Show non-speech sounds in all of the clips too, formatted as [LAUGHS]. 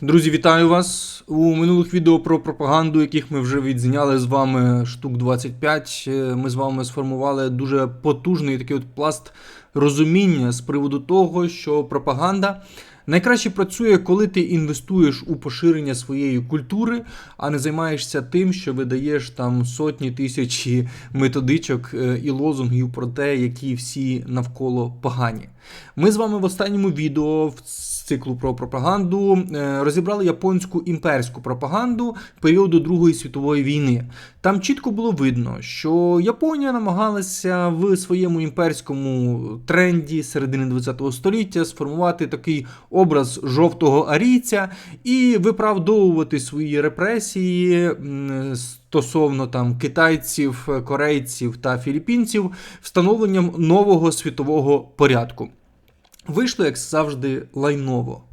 Друзі, вітаю вас у минулих відео про пропаганду, яких ми вже відзняли з вами штук 25. Е, Ми з вами сформували дуже потужний такий от пласт розуміння з приводу того, що пропаганда найкраще працює, коли ти інвестуєш у поширення своєї культури, а не займаєшся тим, що видаєш там сотні тисячі методичок е, і лозунгів про те, які всі навколо погані. Ми з вами в останньому відео в циклу про пропаганду е, розібрали японську імперську пропаганду періоду Другої світової війни. Там чітко було видно, що Японія намагалася в своєму імперському тренді середини ХХ століття сформувати такий образ жовтого арійця і виправдовувати свої репресії стосовно там китайців, корейців та філіппінців встановленням нового світового порядку. Вийшло, як завжди, лайново.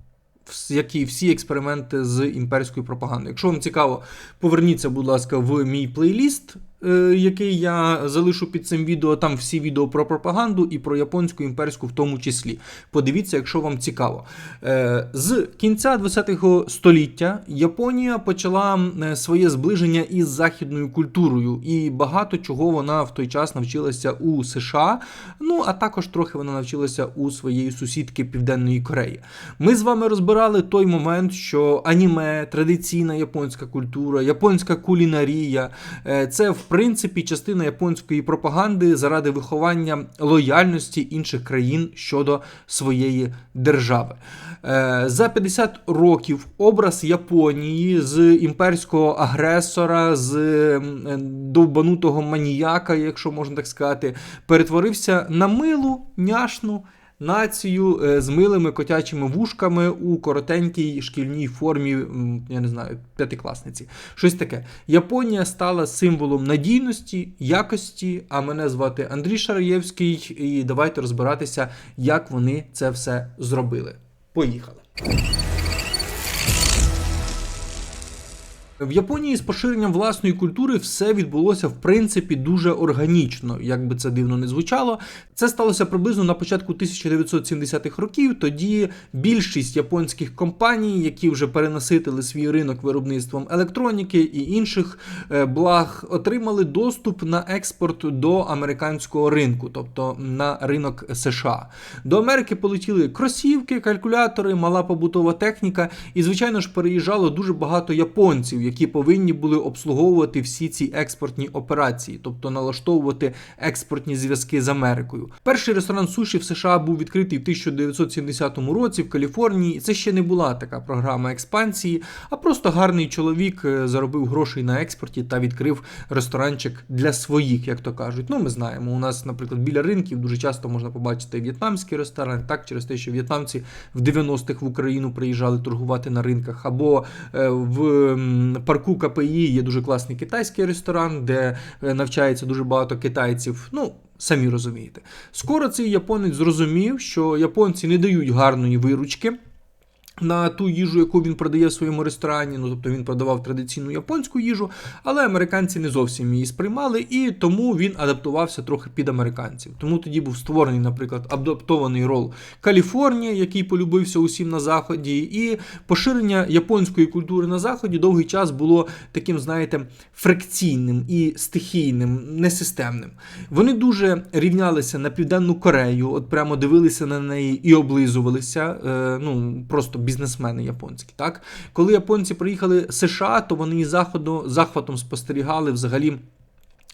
Як і всі експерименти з імперською пропагандою. Якщо вам цікаво, поверніться, будь ласка, в мій плейліст, який я залишу під цим відео. Там всі відео про пропаганду і про японську імперську в тому числі. Подивіться, якщо вам цікаво. Е, З кінця 20-го століття Японія почала е, своє зближення із західною культурою, і багато чого вона в той час навчилася у США. Ну а також трохи вона навчилася у своєї сусідки Південної Кореї. Ми з вами розбирали той момент, що аніме, традиційна японська культура, японська кулінарія е, це в принципі частина японської пропаганди заради виховання лояльності інших країн щодо своєї держави. Е, За 50 років образ Японії з імперського агресора, з е, довбанутого маніяка, якщо можна так сказати, перетворився на милу, няшну. Націю е, з милими котячими вушками у коротенькій шкільній формі, я не знаю, п'ятикласниці. Щось таке. Японія стала символом надійності, якості. А мене звати Андрій Шараєвський, і давайте розбиратися, як вони це все зробили. Поїхали. В Японії з поширенням власної культури все відбулося в принципі дуже органічно, як би це дивно не звучало. Це сталося приблизно на початку 1970-х років. Тоді більшість японських компаній, які вже перенаситили свій ринок виробництвом електроніки і інших е, благ, отримали доступ на експорт до американського ринку, тобто на ринок США. До Америки полетіли кросівки, калькулятори, мала побутова техніка, і, звичайно ж, переїжджало дуже багато японців, які повинні були обслуговувати всі ці експортні операції, тобто налаштовувати експортні зв'язки з Америкою. Перший ресторан суші в США був відкритий в 1970 році в Каліфорнії. Це ще не була така програма експансії, а просто гарний чоловік е, заробив грошей на експорті та відкрив ресторанчик для своїх, як то кажуть. Ну, ми знаємо, у нас, наприклад, біля ринків дуже часто можна побачити в'єтнамський ресторан, так через те, що в'єтнамці в 90-х в Україну приїжджали торгувати на ринках, або е, в парку КПІ є дуже класний китайський ресторан, де е, навчається дуже багато китайців. Ну, самі розумієте. Скоро цей японець зрозумів, що японці не дають гарної виручки. На ту їжу, яку він продає в своєму ресторані, ну тобто він продавав традиційну японську їжу, але американці не зовсім її сприймали, і тому він адаптувався трохи під американців. Тому тоді був створений, наприклад, адаптований рол Каліфорнія, який полюбився усім на заході, і поширення японської культури на заході довгий час було таким, знаєте, фрикційним і стихійним, несистемним. Вони дуже рівнялися на південну Корею, от прямо дивилися на неї і облизувалися. Е, ну просто бізнесмени японські. Так, коли японці приїхали США, то вони і заходу захватом спостерігали взагалі.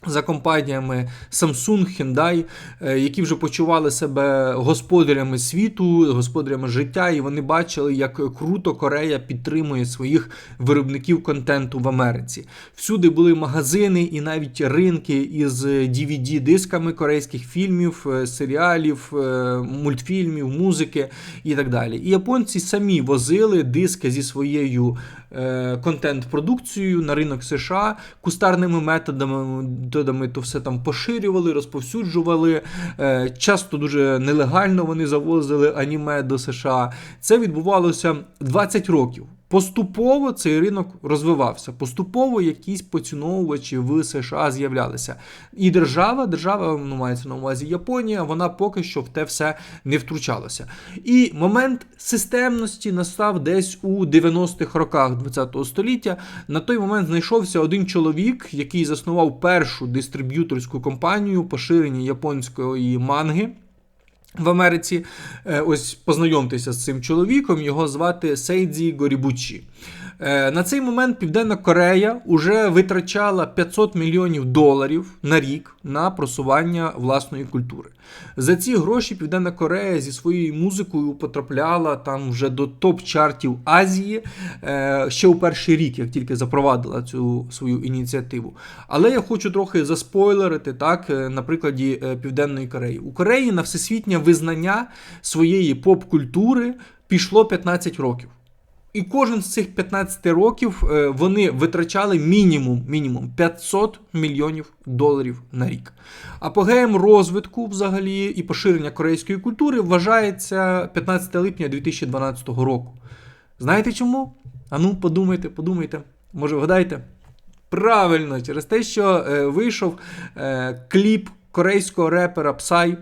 За компаніями Samsung, Hyundai, е, які вже почували себе господарями світу, господарями життя, і вони бачили, як круто Корея підтримує своїх виробників контенту в Америці. Всюди були магазини і навіть ринки із DVD-дисками корейських фільмів, е, серіалів, е, мультфільмів, музики і так далі. І японці самі возили диски зі своєю е, контент-продукцією на ринок США кустарними методами, методами то все там поширювали, розповсюджували. Е, часто дуже нелегально вони завозили аніме до США. Це відбувалося 20 років. Поступово цей ринок розвивався, поступово якісь поціновувачі в США з'являлися. І держава, держава ну, мається на увазі Японія, вона поки що в те все не втручалася. І момент системності настав десь у 90-х роках ХХ століття. На той момент знайшовся один чоловік, який заснував першу дистриб'юторську компанію поширення японської манги. В Америці Е, ось познайомтеся з цим чоловіком. Його звати Сейдзі Горібучі. Е, На цей момент Південна Корея вже витрачала 500 мільйонів доларів на рік на просування власної культури. За ці гроші Південна Корея зі своєю музикою потрапляла там вже до топ-чартів Азії е, ще у перший рік, як тільки запровадила цю свою ініціативу. Але я хочу трохи заспойлерити так е, на прикладі Південної Кореї. У Кореї на всесвітнє визнання своєї поп-культури пішло 15 років. І кожен з цих 15 років е, вони витрачали мінімум, мінімум 500 мільйонів доларів на рік. Апогеєм розвитку взагалі і поширення корейської культури вважається 15 липня 2012 року. Знаєте чому? А ну, подумайте, подумайте. Може, вгадаєте? Правильно, через те, що е, вийшов е, кліп корейського репера Psy,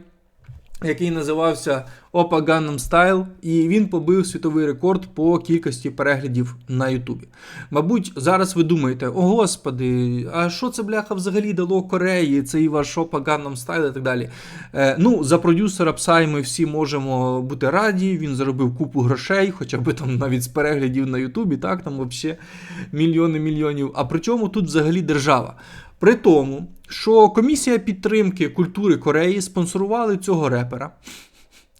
який називався Опа Gangnam Style, і він побив світовий рекорд по кількості переглядів на Ютубі. Мабуть, зараз ви думаєте, о господи, а що це бляха взагалі дало Кореї, цей ваш Опа Gangnam Style і так далі. Е, ну, за продюсера Psy ми всі можемо бути раді. Він заробив купу грошей, хоча б там навіть з переглядів на Ютубі, так, там взагалі мільйони мільйонів. А при чому тут взагалі держава? При тому, що комісія підтримки культури Кореї спонсорували цього репера.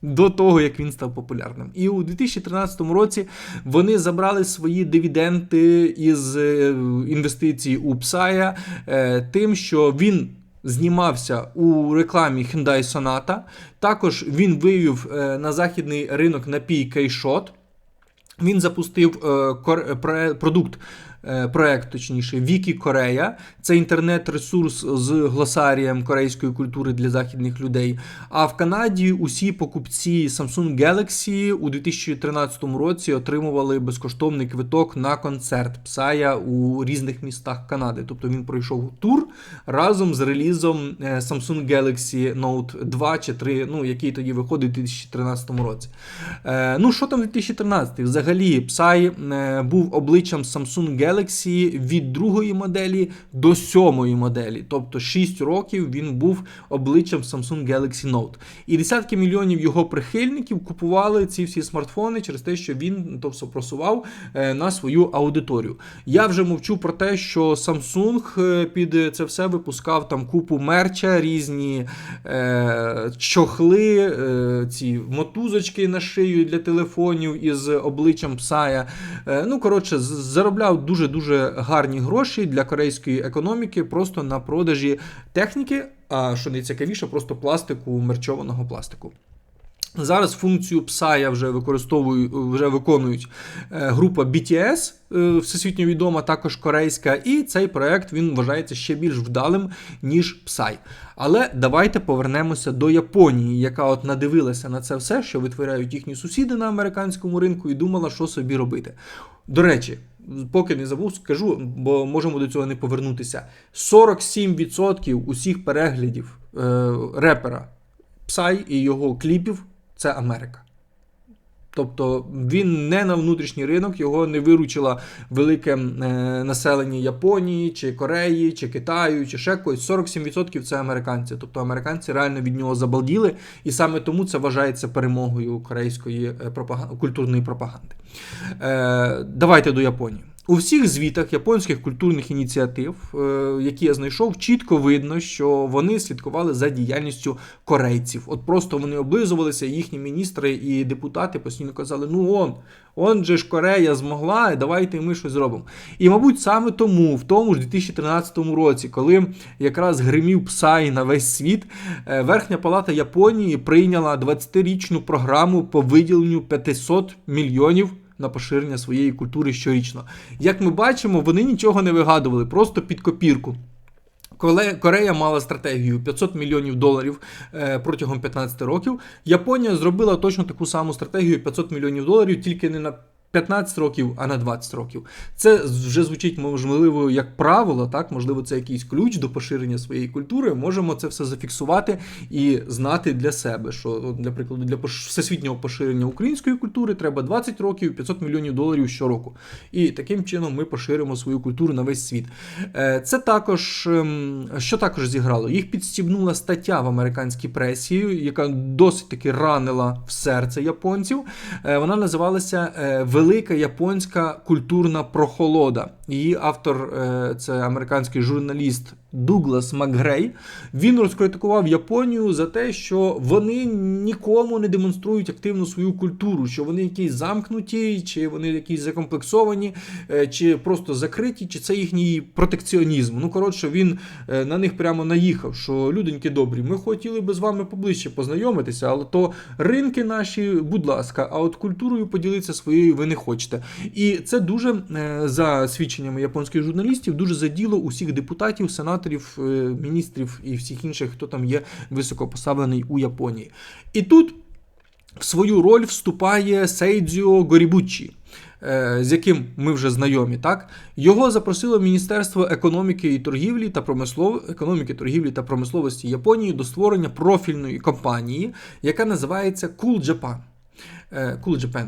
До того, як він став популярним. І у 2013 році вони забрали свої дивіденти із е, інвестицій у Псая е, тим, що він знімався у рекламі Hyundai Sonata. Також він вивів е, на західний ринок напій K-Shot. Він запустив продукт, проект, точніше, Вікі Корея. Це інтернет-ресурс з глосарієм корейської культури для західних людей. А в Канаді усі покупці Samsung Galaxy у 2013 році отримували безкоштовний квиток на концерт Псая у різних містах Канади. Тобто він пройшов тур разом з релізом е, Samsung Galaxy Note 2 чи 3, ну який тоді виходить у 2013 році. Е, ну що там 2013? Взагалі, е, був обличчям Samsung Galaxy від другої моделі до сьомої моделі. Тобто 6 років він був обличчям Samsung Galaxy Note. І десятки мільйонів його прихильників купували ці всі смартфони через те, що він тобто, просував е, на свою аудиторію. Я вже мовчу про те, що Samsung е, під це все випускав там купу мерча, різні е, чохли, е, ці мотузочки на шию для телефонів із обличчям Псая. Е, ну, коротше, заробляв дуже-дуже гарні гроші для корейської економіки просто на продажі техніки, а що найцікавіше, просто пластику, мерчованого пластику. Зараз функцію Псая вже використовують, вже виконують е, група BTS, е, всесвітньо відома, також корейська, і цей проект він вважається ще більш вдалим, ніж Psy. Але давайте повернемося до Японії, яка от надивилася на це все, що витворяють їхні сусіди на американському ринку, і думала, що собі робити. До речі, поки не забув, скажу, бо можемо до цього не повернутися. 47% усіх переглядів е, репера Psy і його кліпів це Америка. Тобто він не на внутрішній ринок, його не виручило велике е, населення Японії, чи Кореї, чи Китаю, чи ще когось. 47% це американці. Тобто американці реально від нього забалділи, і саме тому це вважається перемогою корейської е, пропаганди, культурної пропаганди. Е, давайте до Японії. У всіх звітах японських культурних ініціатив, е, які я знайшов, чітко видно, що вони слідкували за діяльністю корейців. От просто вони облизувалися, їхні міністри і депутати постійно казали: ну он, он же ж Корея змогла, давайте ми щось зробимо. І, мабуть, саме тому, в тому ж 2013 році, коли якраз гримів Псай на весь світ, е, Верхня Палата Японії прийняла 20-річну програму по виділенню 500 мільйонів на поширення своєї культури щорічно. Як ми бачимо, вони нічого не вигадували, просто під копірку. Корея мала стратегію 500 мільйонів доларів е, протягом 15 років. Японія зробила точно таку саму стратегію 500 мільйонів доларів, тільки не на 15 років, а на 20 років. Це вже звучить можливо як правило, так можливо, це якийсь ключ до поширення своєї культури. Можемо це все зафіксувати і знати для себе, що для прикладу для всесвітнього поширення української культури треба 20 років, 500 мільйонів доларів щороку. І таким чином ми поширимо свою культуру на весь світ. Е, Це також ем, що також зіграло? Їх підстібнула стаття в американській пресі, яка досить таки ранила в серце японців. Е, Вона називалася е, Велика японська культурна прохолода. Її автор е, це американський журналіст Дуглас Макгрей. Він розкритикував Японію за те, що вони нікому не демонструють активно свою культуру, що вони якісь замкнуті, чи вони якісь закомплексовані, е, чи просто закриті, чи це їхній протекціонізм. Ну коротше, він е, на них прямо наїхав, що люденьки добрі, ми хотіли би з вами поближче познайомитися, але то ринки наші, будь ласка, а от культурою поділитися своєю ви не хочете. І це дуже е, за свідченнями японських журналістів, дуже заділо усіх депутатів, сенаторів, е, міністрів і всіх інших, хто там є високопоставлений у Японії. І тут в свою роль вступає Сейдзіо Горібуччі, е, з яким ми вже знайомі. Так? Його запросило Міністерство економіки і торгівлі та промислов... економіки, торгівлі та промисловості Японії до створення профільної компанії, яка називається Cool Japan. Е, Cool Japan.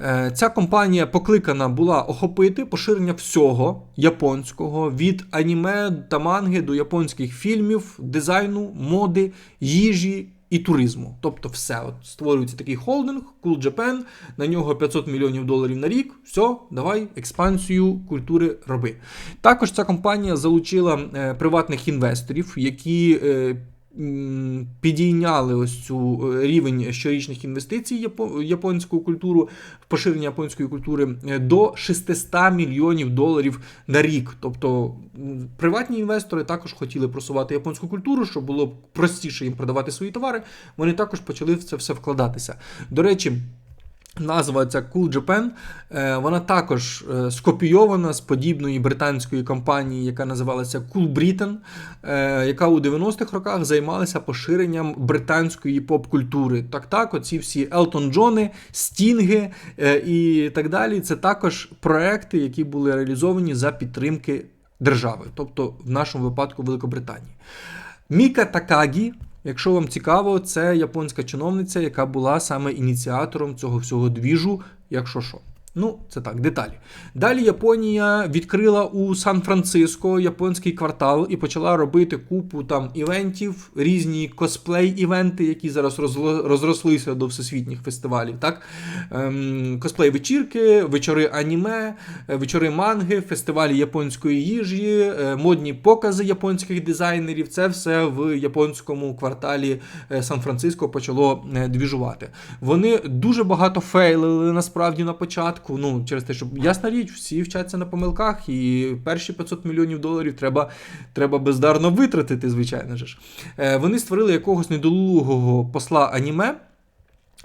Е, Ця компанія покликана була охопити поширення всього японського від аніме та манги до японських фільмів, дизайну, моди, їжі і туризму. Тобто все. От створюється такий холдинг, Cool Japan, на нього 500 мільйонів доларів на рік. Все, давай експансію культури роби. Також ця компанія залучила е, приватних інвесторів, які. Підійняли ось цю е, рівень щорічних інвестицій япо- японську культуру, в поширення японської культури е, до 600 мільйонів доларів на рік. Тобто приватні інвестори також хотіли просувати японську культуру, щоб було простіше їм продавати свої товари. Вони також почали в це все вкладатися. До речі. Назва ця Cool Japan, е, вона також е, скопійована з подібної британської компанії, яка називалася Cool Britain, е, яка у 90-х роках займалася поширенням британської поп-культури. Так, так, оці всі Елтон Джони, Стінги і так далі. Це також проекти, які були реалізовані за підтримки держави, тобто в нашому випадку Великобританії. Міка Такагі, якщо вам цікаво, це японська чиновниця, яка була саме ініціатором цього всього двіжу, якщо що. Ну, це так, деталі. Далі Японія відкрила у Сан-Франциско японський квартал і почала робити купу там івентів, різні косплей-івенти, які зараз розрослися до всесвітніх фестивалів. Так? Ем, косплей-вечірки, вечори аніме, е, вечори манги, фестивалі японської їжі, е, модні покази японських дизайнерів. Це все в японському кварталі е, Сан-Франциско почало двіжувати. Вони дуже багато фейлили насправді на початку. Ну, через те, що ясна річ, всі вчаться на помилках, і перші 500 мільйонів доларів треба, треба бездарно витратити, звичайно ж. Е, Вони створили якогось недолугого посла аніме.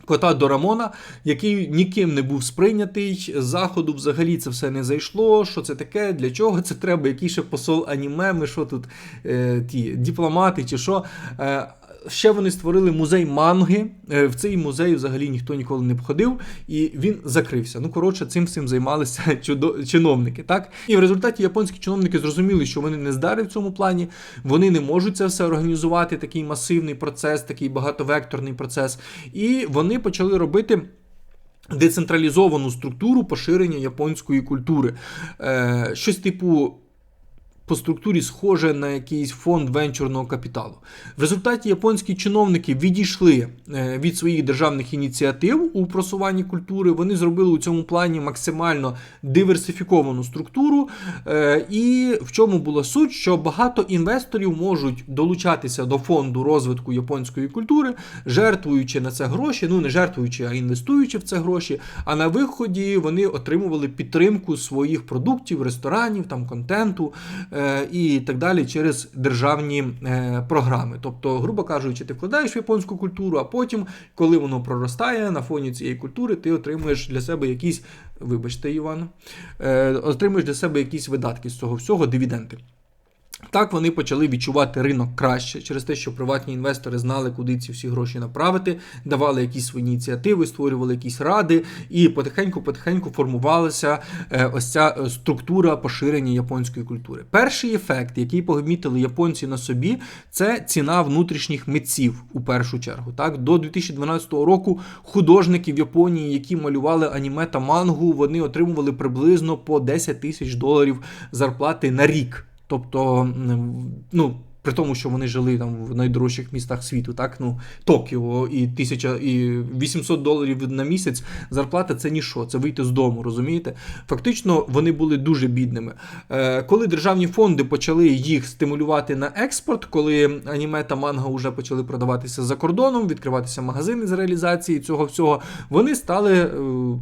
Кота Дорамона, який ніким не був сприйнятий, з заходу взагалі це все не зайшло. Що це таке? Для чого це треба? Який ще посол аніме? Ми що тут е, ті дипломати чи що? Е, Ще вони створили музей манги. Е, В цей музей взагалі ніхто ніколи не входив, і він закрився. Ну, коротше, цим всім займалися [LAUGHS] чиновники. Так? І в результаті японські чиновники зрозуміли, що вони не здари в цьому плані, вони не можуть це все організувати, такий масивний процес, такий багатовекторний процес. І вони почали робити. Децентралізовану структуру поширення японської культури. Е, щось типу по структурі схоже на якийсь фонд венчурного капіталу. В результаті японські чиновники відійшли е, від своїх державних ініціатив у просуванні культури. Вони зробили у цьому плані максимально диверсифіковану структуру. Е, І в чому була суть, що багато інвесторів можуть долучатися до фонду розвитку японської культури, жертвуючи на це гроші, ну не жертвуючи, а інвестуючи в це гроші. А на виході вони отримували підтримку своїх продуктів, ресторанів, там контенту е, і так далі через державні е, програми. Тобто, грубо кажучи, ти вкладаєш в японську культуру, а потім, коли воно проростає на фоні цієї культури, ти отримуєш для себе якісь, вибачте, Іван, е, отримуєш для себе якісь видатки з цього всього, дивіденди. Так вони почали відчувати ринок краще через те, що приватні інвестори знали, куди ці всі гроші направити, давали якісь свої ініціативи, створювали якісь ради, і потихеньку-потихеньку формувалася е, ось ця е, структура поширення японської культури. Перший ефект, який помітили японці на собі, це ціна внутрішніх митців у першу чергу. Так, до 2012 року художники в Японії, які малювали аніме та мангу, вони отримували приблизно по 10 тисяч доларів зарплати на рік. Тобто, ну. При тому, що вони жили там в найдорожчих містах світу, так ну Токіо і тисяча і 800 доларів на місяць зарплата це ніщо, це вийти з дому, розумієте? Фактично вони були дуже бідними. Е, коли державні фонди почали їх стимулювати на експорт, коли аніме та манга вже почали продаватися за кордоном, відкриватися магазини з реалізації цього всього, вони стали е,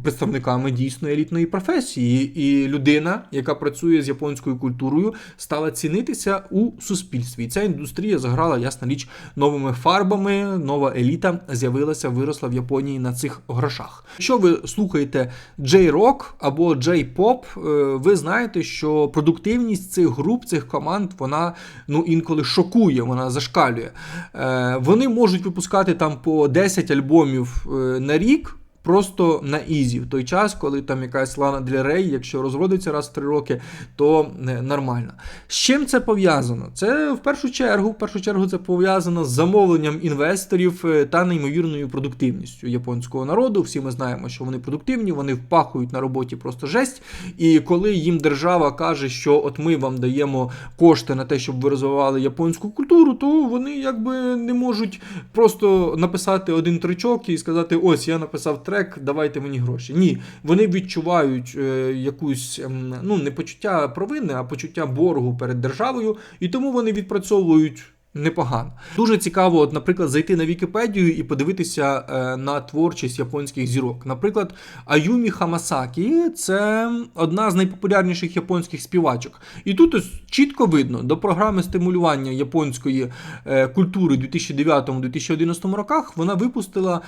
представниками дійсно елітної професії, і людина, яка працює з японською культурою, стала цінитися у суспільстві. Ця індустрія заграла, ясна річ, новими фарбами. Нова еліта з'явилася, виросла в Японії на цих грошах. Якщо ви слухаєте J-Rock або J-Pop, е, ви знаєте, що продуктивність цих груп, цих команд, вона ну інколи шокує, вона зашкалює. Е, Вони можуть випускати там по 10 альбомів е, на рік. Просто на ізі, в той час, коли там якась Лана для Рей, якщо розродиться раз в три роки, то нормально. З чим це пов'язано? Це в першу чергу, в першу чергу, це пов'язано з замовленням інвесторів е, та неймовірною продуктивністю японського народу. Всі ми знаємо, що вони продуктивні, вони впахують на роботі просто жесть. І коли їм держава каже, що от ми вам даємо кошти на те, щоб ви розвивали японську культуру, то вони якби не можуть просто написати один тричок і сказати: ось я написав трек, давайте мені гроші. Ні, вони відчувають е, якусь ем, ну не почуття провини, а почуття боргу перед державою, і тому вони відпрацьовують. Непогано. Дуже цікаво, от, наприклад, зайти на Вікіпедію і подивитися е, на творчість японських зірок. Наприклад, Аюмі Хамасакі це одна з найпопулярніших японських співачок. І тут ось чітко видно, до програми стимулювання японської е, культури у 2009-2011 роках вона випустила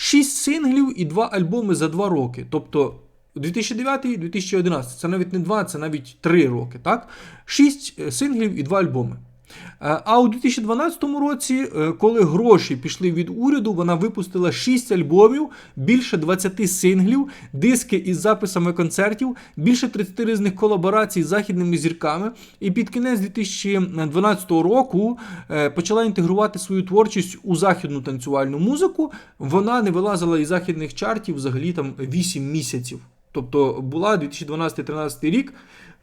6 синглів і 2 альбоми за 2 роки. Тобто 2009-2011, це навіть не 2, це навіть 3 роки. так? 6 синглів і 2 альбоми. Е, А у 2012 році, е, коли гроші пішли від уряду, вона випустила 6 альбомів, більше 20 синглів, диски із записами концертів, більше 30 різних колаборацій з західними зірками. І під кінець 2012 року е, почала інтегрувати свою творчість у західну танцювальну музику. Вона не вилазила із західних чартів взагалі там 8 місяців. Тобто була 2012-2013 рік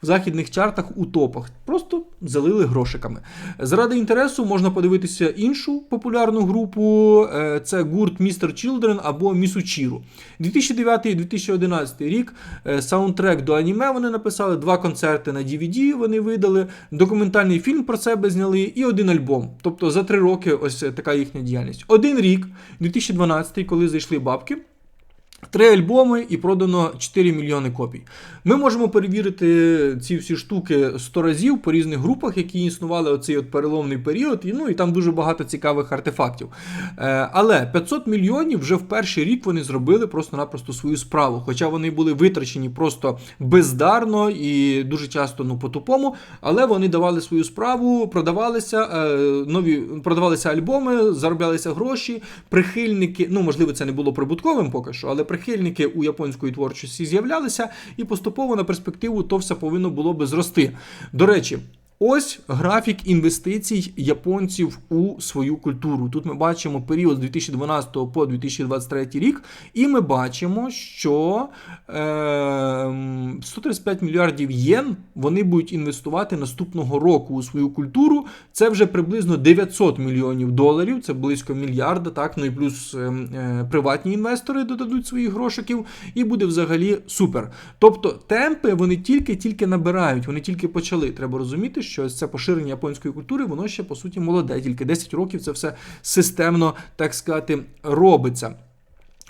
в західних чартах у топах. Просто залили грошиками. Заради інтересу можна подивитися іншу популярну групу. е, Це гурт Mr. Children або Місучіру. 2009-2011 рік е, саундтрек до аніме вони написали, два концерти на DVD вони видали, документальний фільм про себе зняли і один альбом. Тобто за три роки ось така їхня діяльність. Один рік, 2012, коли зайшли бабки. Три альбоми і продано 4 мільйони копій. Ми можемо перевірити ці всі штуки 100 разів по різних групах, які існували оцей от переломний період, і ну і там дуже багато цікавих артефактів. Е, але 500 мільйонів вже в перший рік вони зробили просто-напросто свою справу. Хоча вони були витрачені просто бездарно і дуже часто ну по-тупому, але вони давали свою справу, продавалися е, нові продавалися альбоми, зароблялися гроші. Прихильники, ну можливо, це не було прибутковим поки що, але прихильники у японської творчості з'являлися, і поступово на перспективу то все повинно було би зрости. До речі. Ось графік інвестицій японців у свою культуру. Тут ми бачимо період з 2012 по 2023 рік, і ми бачимо, що е, 135 мільярдів єн вони будуть інвестувати наступного року у свою культуру. Це вже приблизно 900 мільйонів доларів, це близько мільярда, так, ну і плюс е, е, приватні інвестори додадуть своїх грошиків, і буде взагалі супер. Тобто темпи вони тільки-тільки набирають, вони тільки почали. Треба розуміти, що це поширення японської культури, воно ще по суті молоде, тільки 10 років це все системно, так сказати, робиться.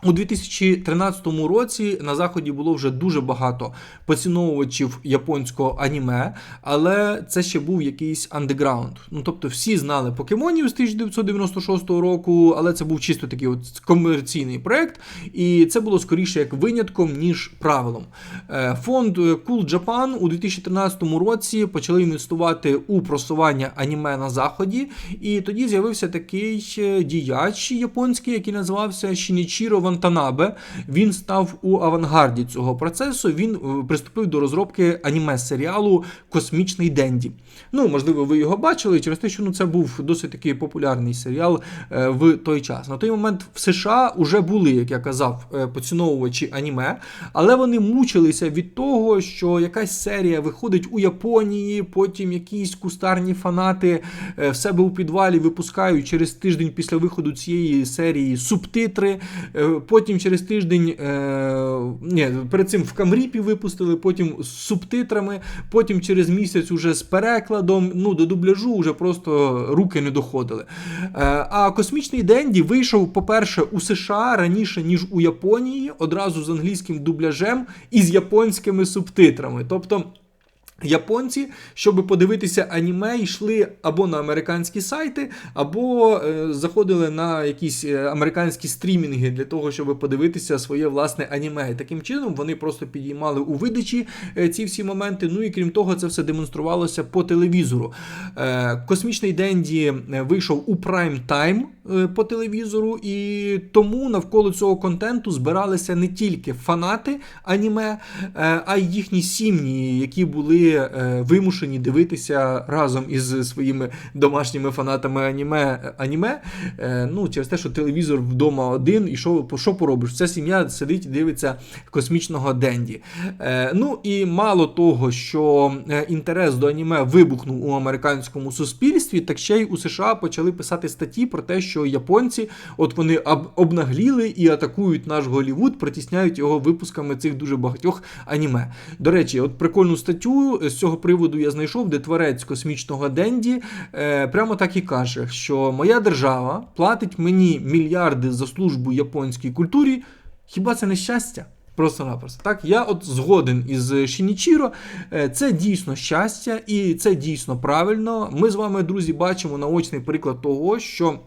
У 2013 році на заході було вже дуже багато поціновувачів японського аніме, але це ще був якийсь андеграунд. Ну тобто всі знали покемонів з 1996 року, але це був чисто такий от комерційний проект, і це було скоріше як винятком, ніж правилом. Е, Фонд Cool Japan у 2013 році почали інвестувати у просування аніме на заході, і тоді з'явився такий е, діяч японський, який називався Шінічіро Вантанабе. Він став у авангарді цього процесу. Він е, приступив до розробки аніме-серіалу Космічний Денді. Ну, можливо, ви його бачили через те, що ну, це був досить такий популярний серіал е, в той час. На той момент в США вже були, як я казав, е, поціновувачі аніме, але вони мучилися від того, що якась серія виходить у Японії, потім якісь кустарні фанати в себе у підвалі випускають через тиждень після виходу цієї серії субтитри. Потім через тиждень, е, ні, перед цим в Камріпі випустили, потім з субтитрами, потім через місяць уже з перекладом. Ну, до дубляжу вже просто руки не доходили. Е, а космічний Денді вийшов, по-перше, у США раніше, ніж у Японії, одразу з англійським дубляжем і з японськими субтитрами. Тобто. Японці, щоб подивитися аніме, йшли або на американські сайти, або е, заходили на якісь е, американські стрімінги для того, щоб подивитися своє власне аніме. І таким чином вони просто підіймали у видачі е, ці всі моменти. Ну і крім того, це все демонструвалося по телевізору. Е, Космічний Денді е, вийшов у прайм тайм по телевізору, і тому навколо цього контенту збиралися не тільки фанати аніме, е, а й їхні сім'ї, які були е, вимушені дивитися разом із своїми домашніми фанатами аніме. аніме е, ну, через те, що телевізор вдома один, і що, що поробиш? Вся сім'я сидить і дивиться космічного Денді. Е, ну і мало того, що інтерес до аніме вибухнув у американському суспільстві, так ще й у США почали писати статті про те, що японці от вони об- обнагліли і атакують наш Голівуд, притісняють його випусками цих дуже багатьох аніме. До речі, от прикольну статтю з цього приводу я знайшов, де творець космічного Денді е, прямо так і каже, що моя держава платить мені мільярди за службу японській культурі. Хіба це не щастя? Просто-напросто. Так, я от згоден із Шінічіро. Е, Це дійсно щастя, і це дійсно правильно. Ми з вами, друзі, бачимо наочний приклад того, що.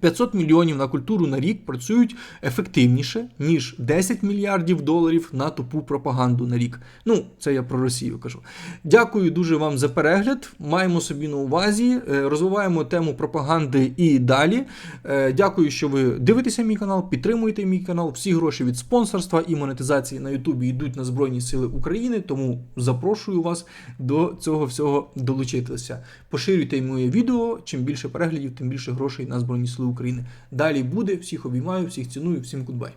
500 мільйонів на культуру на рік працюють ефективніше, ніж 10 мільярдів доларів на тупу пропаганду на рік. Ну, це я про Росію кажу. Дякую дуже вам за перегляд. Маємо собі на увазі, е, розвиваємо тему пропаганди і далі. Е, Дякую, що ви дивитеся мій канал, підтримуєте мій канал. Всі гроші від спонсорства і монетизації на Ютубі йдуть на Збройні Сили України, тому запрошую вас до цього всього долучитися. Поширюйте моє відео. Чим більше переглядів, тим більше грошей на Збройні Сили України. Далі буде. Всіх обіймаю, всіх ціную, всім гудбай.